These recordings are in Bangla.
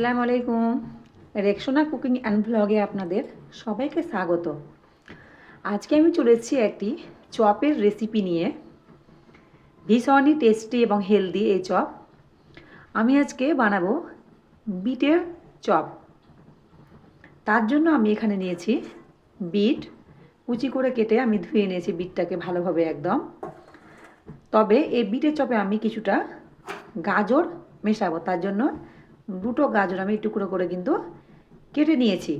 আসসালামু আলাইকুম। রেক্সোনা কুকিং অ্যান্ড ব্লগে আপনাদের সবাইকে স্বাগত। আজকে আমি চলে এসেছি একটি চপের রেসিপি নিয়ে। ভীষণই টেস্টি এবং হেলদি এই চপ। আমি আজকে বানাবো বিটের চপ। তার জন্য আমি এখানে নিয়েছি বিট। কুচি করে কেটে আমি ধুয়ে নিয়েছি বিটটাকে ভালোভাবে একদম। তবে এই বিটের চপে আমি কিছুটা গাজর মেশাবো, তার জন্য দুটো গাজর আমি টুকরো করে কিন্তু কেটে নিয়েছি।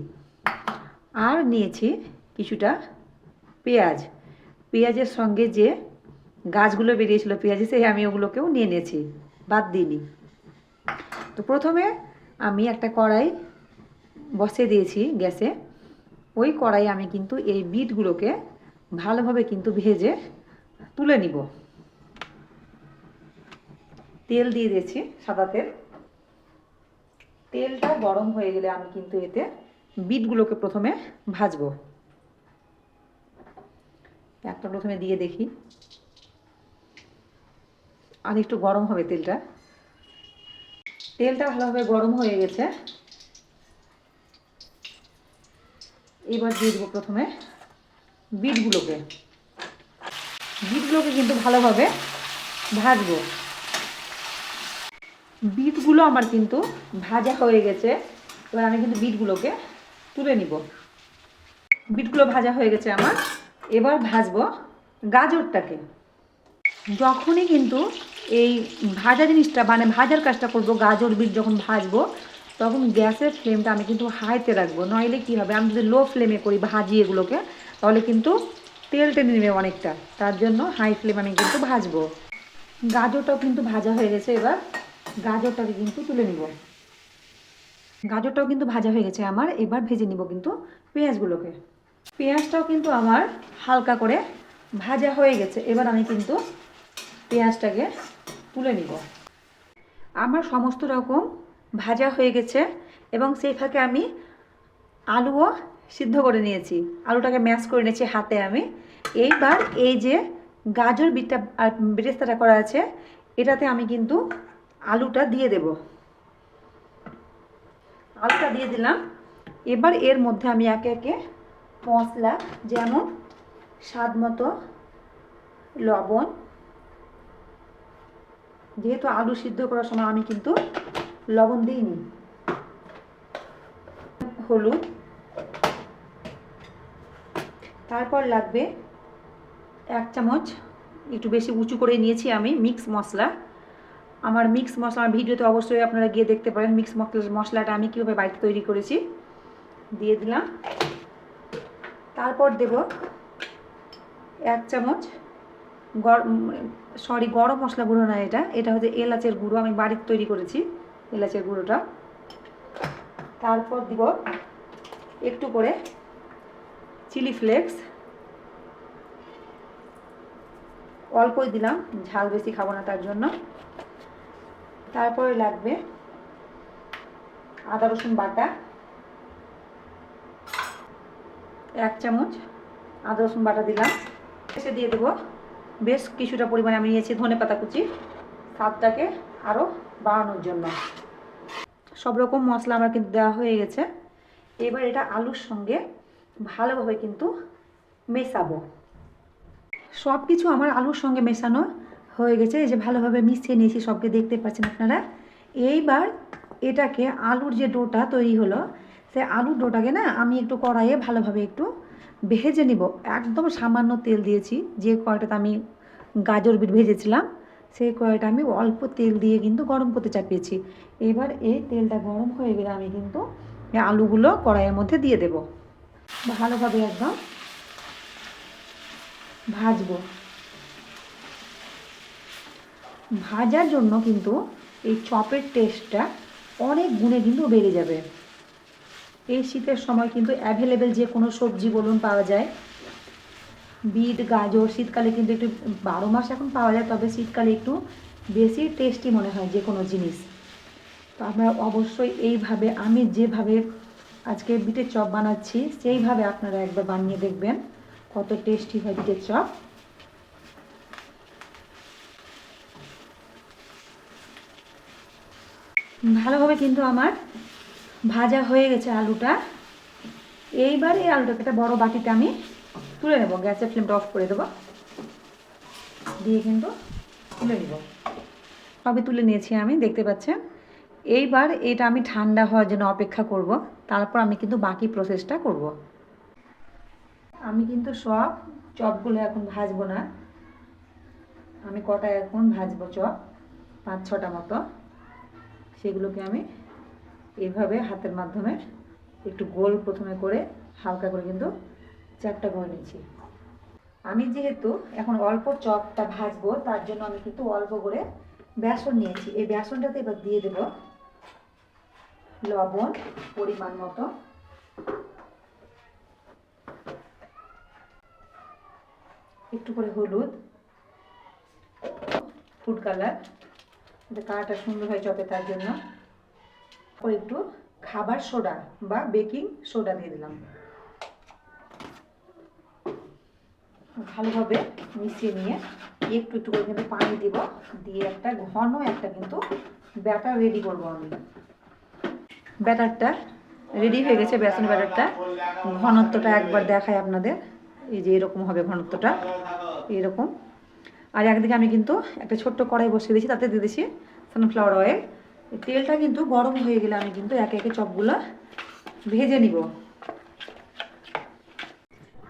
আর নিয়েছি কিছুটা পেঁয়াজ। পেঁয়াজের সঙ্গে যে গাছগুলো বেরিয়েছিল পেঁয়াজে, সেই আমি ওগুলোকেও নিয়ে নিয়েছি, বাদ দিইনি। তো প্রথমে আমি একটা কড়াই বসিয়ে দিয়েছি গ্যাসে। ওই কড়াই আমি কিন্তু এই বিটগুলোকে ভালোভাবে কিন্তু ভেজে তুলে নিব। তেল দিয়ে দিয়েছি সাদা তেল। তেলটা গরম হয়ে গেলে আমি কিন্তু এতে বিটগুলোকে প্রথমে ভাজবো। একটা প্রথমে দিয়ে দেখি। আর একটু গরম হবে তেলটা। তেলটা ভালোভাবে গরম হয়ে গেছে। এবার দিয়ে দেবো প্রথমে বিটগুলোকে। বিটগুলোকে কিন্তু ভালোভাবে ভাজবো। বিটগুলো আমার কিন্তু ভাজা হয়ে গেছে। এবার আমি কিন্তু বিটগুলোকে তুলে নিব। বিটগুলো ভাজা হয়ে গেছে আমার। এবার ভাজবো গাজরটাকে। যখনই কিন্তু এই ভাজা জিনিসটা মানে ভাজার কাজটা করব, গাজর বিট যখন ভাজবো, তখন গ্যাসের ফ্লেমটা আমি কিন্তু হাইতে রাখব। নইলে কী হবে? আমি যদি লো ফ্লেমে করি ভাজি এগুলোকে, তাহলে কিন্তু তেল টেনে নেবে অনেকটা। তার জন্য হাই ফ্লেম আমি কিন্তু ভাজবো। গাজরটাও কিন্তু ভাজা হয়ে গেছে এবার। গাজরটাকে কিন্তু তুলে নিব। গাজরটাও কিন্তু ভাজা হয়ে গেছে আমার, এবার ভেজে নিব কিন্তু পেঁয়াজগুলোকে। পেঁয়াজটাও কিন্তু আমার হালকা করে ভাজা হয়ে গেছে, এবার আমি কিন্তু পেঁয়াজটাকে তুলে নিব। আমার সমস্ত রকম ভাজা হয়ে গেছে এবং সেই ফাঁকে আমি আলুও সিদ্ধ করে নিয়েছি। আলুটাকে ম্যাশ করে নিয়েছি হাতে আমি। এইবার এই যে গাজর বিটটা বেরেস্তাটা করা আছে, এটাতে আমি কিন্তু আলুটা দিয়ে দেব। আলুটা দিয়ে দিলাম। এবার এর মধ্যে আমি একে একে মশলা, যেমন স্বাদ মতো লবণ, যেহেতু আলু সিদ্ধ করার সময় আমি কিন্তু লবণ দিইনি। হলুদ। তারপর লাগবে এক চামচ, একটু বেশি উঁচু করে নিয়েছি আমি মিক্স মশলা। আমার মিক্স মশলা, আমার ভিডিওতে অবশ্যই আপনারা গিয়ে দেখতে পারেন মিক্স মশলাটা আমি কীভাবে বাড়িতে তৈরি করেছি। দিয়ে দিলাম। তারপর দেব এক চামচ সরি গরম মশলা গুঁড়ো না এটা। এটা হচ্ছে এলাচের গুঁড়ো, আমি বাড়িতে তৈরি করেছি এলাচের গুঁড়োটা। তারপর দিব একটু করে চিলি ফ্লেক্স অল্পই দিলাম, ঝাল বেশি খাব না তার জন্য। তারপরে লাগবে আদা রসুন বাটা, এক চামচ আদা রসুন বাটা দিলাম। এসে দিয়ে দেবো। বেশ কিছুটা পরিমাণে আমি নিয়েছি ধনে পাতা কুচি। স্বাদটাকে আরও বাড়ানোর জন্য। সব রকম মশলা আমার কিন্তু দেওয়া হয়ে গেছে। এবার এটা আলুর সঙ্গে ভালোভাবে কিন্তু মেশাবো। সব কিছু আমার আলুর সঙ্গে মেশানো হয়ে গেছে, এই যে ভালোভাবে মিশিয়ে নিয়েছি, সবকে দেখতে পাচ্ছেন আপনারা। এইবার এটাকে আলুর যে ডোটা তৈরি হলো সে আলুর ডোটাকে না আমি একটু কড়াইয়ে ভালোভাবে একটু ভেজে নিব। একদম সামান্য তেল দিয়েছি, যে কড়াইটাতে আমি গাজর বিট ভেজেছিলাম, সেই কড়াইটা আমি অল্প তেল দিয়ে কিন্তু গরম করতে চাপিয়েছি। এবার এই তেলটা গরম হয়ে গেলে আমি কিন্তু আলুগুলো কড়াইয়ের মধ্যে দিয়ে দেব। ভালোভাবে একদম ভাজবো। ভাজার জন্য কিন্তু এই চপের টেস্টটা অনেক গুণে কিন্তু বেড়ে যাবে। এই শীতের সময় কিন্তু অ্যাভেলেবেল যে কোনো সবজি বলুন পাওয়া যায়। বিট, গাজর, শীতকালে কিন্তু একটু বারো মাস এখন পাওয়া যায়, তবে শীতকালে একটু বেশি টেস্টি মনে হয় যে কোনো জিনিস। তো আপনারা অবশ্যই এইভাবে, আমি যেভাবে আজকে বিটের চপ বানাচ্ছি, সেইভাবে আপনারা একবার বানিয়ে দেখবেন কত টেস্টি হয় বিটের চপ। ভালোভাবে কিন্তু আমার ভাজা হয়ে গেছে আলুটা। এইবার এই আলুটাকে একটা বড় বাটিতে আমি তুলে নেব, গ্যাসের ফ্লেমটা অফ করে দেবো। দিয়ে কিন্তু তুলে নিব। সবই তুলে নিয়েছি আমি, দেখতে পাচ্ছেন? এইবার এটা আমি ঠান্ডা হওয়ার জন্য অপেক্ষা করব, তারপর আমি কিন্তু বাকি প্রসেসটা করব। আমি কিন্তু সব চপগুলো এখন ভাজবো না। আমি কটা এখন ভাজবো চপ? পাঁচ ছটা মতো। সেগুলোকে আমি এভাবে হাতের মাধ্যমে একটু গোল প্রথমে করে হালকা করে কিন্তু চারটা করে নিচ্ছি। আমি যেহেতু এখন অল্প চপটা ভাজবো, তার জন্য আমি কিন্তু অল্প করে বেসন নিয়েছি। এই বেসনটাতে এবার দিয়ে দেব লবণ পরিমাণ মতো। একটু করে হলুদ, ফুড কালার। যাতে কালারটা সুন্দর হয় চপে তার জন্য। ও একটু খাবার সোডা বা বেকিং সোডা দিয়ে দিলাম। ভালোভাবে মিশিয়ে নিয়ে একটু একটু করে কিন্তু পানি দিব। দিয়ে একটা ঘন একটা কিন্তু ব্যাটার রেডি করব আমি। ব্যাটারটা রেডি হয়ে গেছে, বেসন ব্যাটারটা। ঘনত্বটা একবার দেখাই আপনাদের। এই যে এরকম হবে ঘনত্বটা। এরকম। আর একদিকে আমি কিন্তু একটা ছোট্ট কড়াই বসিয়ে দিয়েছি, তাতে দিয়ে দিয়েছি সানফ্লাওয়ার অয়েল তেলটা কিন্তু গরম হয়ে গেলে আমি কিন্তু একে একে চপগুলো ভেজে নিব।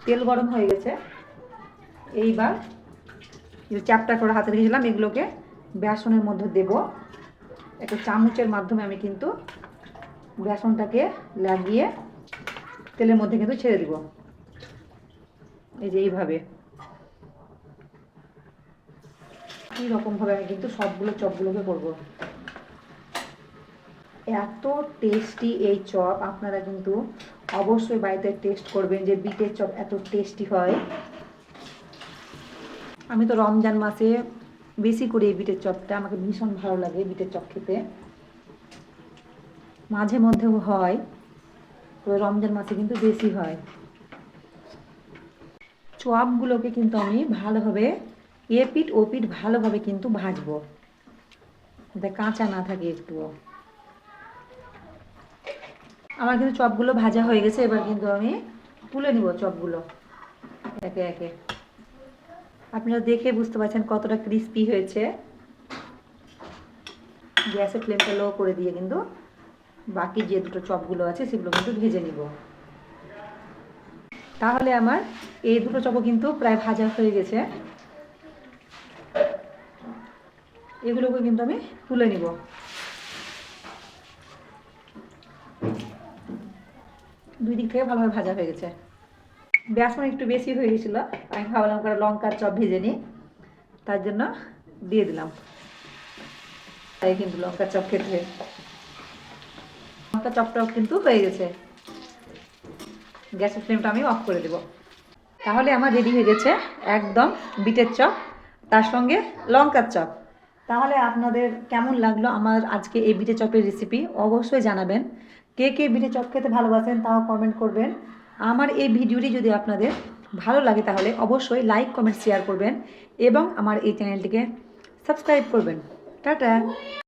তেল গরম হয়ে গেছে। এইবার যে চ্যাপটা করে হাতে রেখেছিলাম, এগুলোকে বেসনের মধ্যে দেব। একটা চামচের মাধ্যমে আমি কিন্তু বেসনটাকে লাগিয়ে তেলের মধ্যে কিন্তু ছেড়ে দিব। এই যে এইভাবে। এইরকমভাবে আমি কিন্তু সবগুলো চপগুলোকে করব। এত টেস্টি এই চপ, আপনারা কিন্তু অবশ্যই বাড়িতে টেস্ট করবেন যে বিটের চপ এত টেস্টি হয়। আমি তো রমজান মাসে বেশি করে এই বিটের চপটা, আমাকে ভীষণ ভালো লাগে বিটের চপ খেতে। মাঝে মধ্যেও হয় তো রমজান মাসে কিন্তু বেশি হয়। চপগুলোকে কিন্তু আমি ভালোভাবে এ পিঠ ও পিঠ ভালোভাবে কিন্তু ভাজবো। কাঁচা না থাকে একটুও। আমার কিন্তু চপগুলো ভাজা হয়ে গেছে, এবার কিন্তু আমি তুলে নিব চপগুলো। একে একে। আপনারা দেখে বুঝতে পারছেন কতটা ক্রিস্পি হয়েছে। গ্যাসের ফ্লেমটা লো করে দিয়ে কিন্তু বাকি যে দুটো চপগুলো আছে, সেগুলো কিন্তু ভেজে নিব। তাহলে আমার এই দুটো চপও কিন্তু প্রায় ভাজা হয়ে গেছে। এগুলোকে কিন্তু আমি তুলে নিব। দুই দিক থেকে ভালোভাবে ভাজা হয়ে গেছে। বেসন একটু বেশি হয়ে গেছিল, আমি ভাবলাম করে লঙ্কার চপ ভেজে নিই, তার জন্য দিয়ে দিলাম। তাই কিন্তু লঙ্কার চপ খেতে লঙ্কা চপটাও কিন্তু হয়ে গেছে। গ্যাসের ফ্লেমটা আমি অফ করে দেব। তাহলে আমার রেডি হয়ে গেছে একদম বিটের চপ, তার সঙ্গে লঙ্কার চপ। তাহলে আপনাদের কেমন লাগল আমার আজকে এই বিটে চপের রেসিপি অবশ্যই জানাবেন। কে কে বিটে চপ খেতে ভালোবাসেন তাও কমেন্ট করবেন। আমার এই ভিডিওটি যদি আপনাদের ভালো লাগে তাহলে অবশ্যই লাইক কমেন্ট শেয়ার করবেন এবং আমার এই চ্যানেলটিকে সাবস্ক্রাইব করবেন। টাটা!